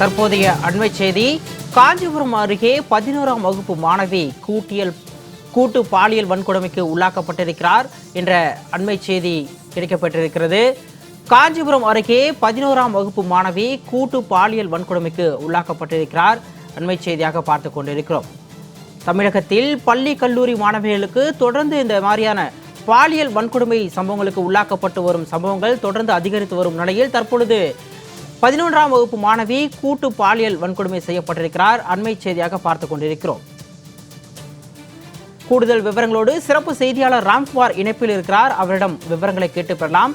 தற்போதைய அண்மை செய்தி காஞ்சிபுரம் அருகே பதினோராம் வகுப்பு மாணவி கூட்டியல் கூட்டு பாலியல் வன்கொடுமைக்கு உள்ளாக்கப்பட்டிருக்கிறார் என்ற அண்மை செய்தி கிடைக்கப்பட்டிருக்கிறது. காஞ்சிபுரம் அருகே பதினோராம் வகுப்பு மாணவி கூட்டு பாலியல் வன்கொடுமைக்கு உள்ளாக்கப்பட்டிருக்கிறார். அண்மை செய்தியாக பார்த்து கொண்டிருக்கிறோம். தமிழகத்தில் பள்ளி கல்லூரி மாணவிகளுக்கு தொடர்ந்து இந்த மாதிரியான பாலியல் வன்கொடுமை சம்பவங்களுக்கு உள்ளாக்கப்பட்டு வரும் சம்பவங்கள் தொடர்ந்து அதிகரித்து வரும் நிலையில் தற்பொழுது பதினொன்றாம் வகுப்பு மாணவி கூட்டு பாலியல் வன்கொடுமை செய்யப்பட்டிருக்கிறார். அண்மை செய்தியாக பார்த்து கொண்டிருக்கிறோம். கூடுதல் விவரங்களோடு சிறப்பு செய்தியாளர் ராம்குமார் இணைப்பில் இருக்கிறார். அவரிடம் விவரங்களை கேட்டு பெறலாம்.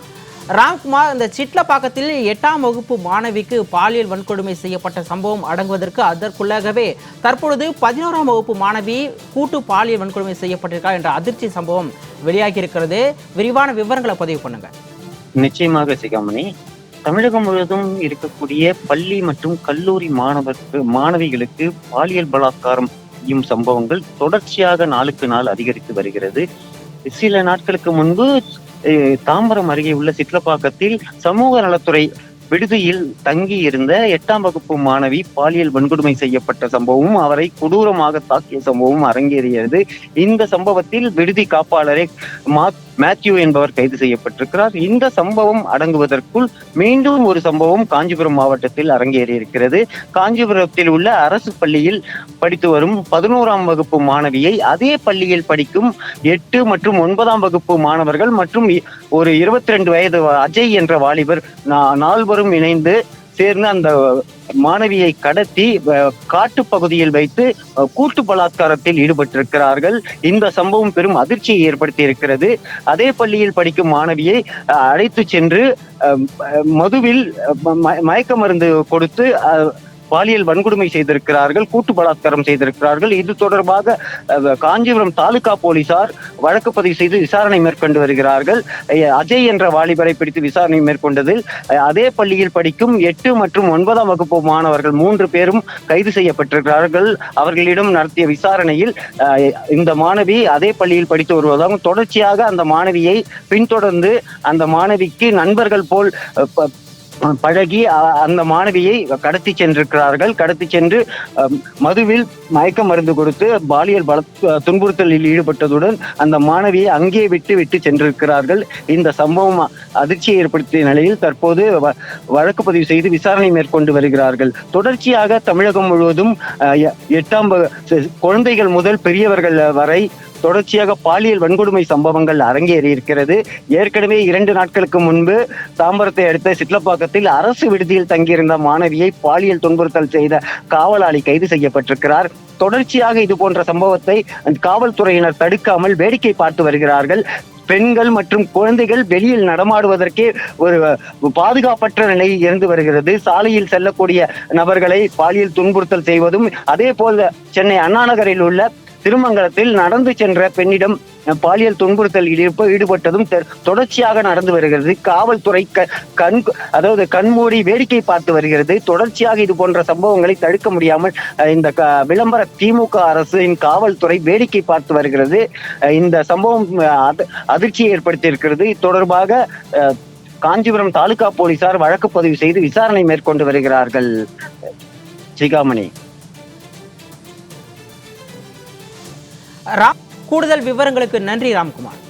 ராம்குமார் இந்த சிட்லப்பாக்கத்தில் எட்டாம் வகுப்பு மாணவிக்கு பாலியல் வன்கொடுமை செய்யப்பட்ட சம்பவம் அடங்குவதற்கு அதற்குள்ளாகவே தற்பொழுது பதினோராம் வகுப்பு மாணவி கூட்டு பாலியல் வன்கொடுமை செய்யப்பட்டிருக்கார் என்ற அதிர்ச்சி சம்பவம் வெளியாகி இருக்கிறது விரிவான விவரங்களை பதிவு பண்ணுங்க. நிச்சயமாக சிகாமணி தமிழகம் முழுவதும் இருக்கக்கூடிய பள்ளி மற்றும் கல்லூரி மாணவருக்கு மாணவிகளுக்கு பாலியல் பலாத்காரம் செய்யும் சம்பவங்கள் தொடர்ச்சியாக நாளுக்கு நாள் அதிகரித்து வருகிறது. சில நாட்களுக்கு முன்பு தாம்பரம் அருகே உள்ள சிட்லப்பாக்கத்தில் சமூக நலத்துறை விடுதியில் தங்கி இருந்த எட்டாம் வகுப்பு மாணவி பாலியல் வன்கொடுமை செய்யப்பட்ட சம்பவமும் அவரை கொடூரமாக தாக்கிய சம்பவமும் அரங்கேறியது. இந்த சம்பவத்தில் விடுதி காப்பாளரை மாத் மேத்யூ என்பவர் கைது செய்யப்பட்டிருக்கிறார். இந்த சம்பவம் அடங்குவதற்குள் மீண்டும் ஒரு சம்பவம் காஞ்சிபுரம் மாவட்டத்தில் அரங்கேறி இருக்கிறது காஞ்சிபுரத்தில் உள்ள அரசு பள்ளியில் படித்து வரும் பதினோராம் வகுப்பு மாணவியை அதே பள்ளியில் படிக்கும் எட்டு மற்றும் ஒன்பதாம் வகுப்பு மாணவர்கள் மற்றும் இ- ஒரு இருபத்தி ரெண்டு வயது அஜய் என்ற வாலிபர் நா- நால்வரும் இணைந்து சேர்ந்து அந்த மாணவியை கடத்தி காட்டு காட்டுப் பகுதியில் வைத்து கூட்டு பலாத்காரத்தில் ஈடுபட்டிருக்கிறார்கள். இந்த சம்பவம் பெரும் அதிர்ச்சியை ஏற்படுத்தி இருக்கிறது அதே பள்ளியில் படிக்கும் மாணவியை அழைத்து சென்று அஹ், மதுவில் ம- மயக்க மருந்து கொடுத்து பாலியல் வன்கொடுமை செய்திருக்கிறார்கள் கூட்டு பலாத்காரம் செய்திருக்கிறார்கள். இது தொடர்பாக காஞ்சிபுரம் தாலுகா போலீசார் வழக்கு பதிவு செய்து விசாரணை மேற்கொண்டு வருகிறார்கள். அஜய் என்ற வாலிபரை பிடித்து விசாரணை மேற்கொண்டதில் அதே பள்ளியில் படிக்கும் எட்டு மற்றும் ஒன்பதாம் வகுப்பு மாணவர்கள் மூன்று பேரும் கைது செய்யப்பட்டிருக்கிறார்கள். அவர்களிடம் நடத்திய விசாரணையில் அஹ், இந்த மாணவி அதே பள்ளியில் படித்து வருவதாகவும் தொடர்ச்சியாக அந்த மாணவியை பின்தொடர்ந்து அந்த மாணவிக்கு நண்பர்கள் போல் ப- பழகி அ- அந்த மாணவியை கடத்தி சென்றிருக்கிறார்கள். கடத்தி சென்று மதுவில் மயக்க மருந்து கொடுத்து பாலியல் பல துன்புறுத்தலில் ஈடுபட்டதுடன் அந்த மாணவியை அங்கே விட்டு விட்டு சென்றிருக்கிறார்கள். இந்த சம்பவம் அதிர்ச்சியை ஏற்படுத்திய நிலையில் தற்போது வ- வழக்கு பதிவு செய்து விசாரணை மேற்கொண்டு வருகிறார்கள். தொடர்ச்சியாக தமிழகம் முழுவதும் எ- எட்டாம் குழந்தைகள் முதல் பெரியவர்கள் வரை தொடர்ச்சியாக பாலியல் வன்கொடுமை சம்பவங்கள் அரங்கேறி இருக்கிறது. ஏற்கனவே இரண்டு நாட்களுக்கு முன்பு தாம்பரத்தை அடுத்த சிட்லப்பாக்கத்தில் அரசு விடுதியில் தங்கியிருந்த மாணவியை பாலியல் துன்புறுத்தல் செய்த காவலாளி கைது செய்யப்பட்டிருக்கிறார். தொடர்ச்சியாக இது போன்ற சம்பவத்தை காவல்துறையினர் தடுக்காமல் வேடிக்கை பார்த்து வருகிறார்கள். பெண்கள் மற்றும் குழந்தைகள் வெளியில் நடமாடுவதற்கே ஒரு பாதுகாப்பற்ற நிலை இருந்து வருகிறது. சாலையில் செல்லக்கூடிய நபர்களை பாலியல் துன்புறுத்தல் செய்வதும் அதே போல சென்னை அண்ணா நகரில் உள்ள திருமங்கலத்தில் நடந்து சென்ற பெண்ணிடம் பாலியல் துன்புறுத்தல் ஈடுப- ஈடுபட்டதும் தொடர்ச்சியாக நடந்து வருகிறது. காவல்துறை க- கண் அதாவது கண்மூடி வேடிக்கை பார்த்து வருகிறது. தொடர்ச்சியாக இது போன்ற சம்பவங்களை தடுக்க முடியாமல் இந்த க- விளம்பர திமுக அரசின் காவல்துறை வேடிக்கை பார்த்து வருகிறது. இந்த சம்பவம் அதிர்ச்சியை ஏற்படுத்தியிருக்கிறது. தொடர்பாக காஞ்சிபுரம் தாலுகா போலீசார் வழக்கு பதிவு செய்து விசாரணை மேற்கொண்டு வருகிறார்கள். சிகாமணி. ராம். கூடுதல் விவரங்களுக்கு நன்றி ராம்குமார்.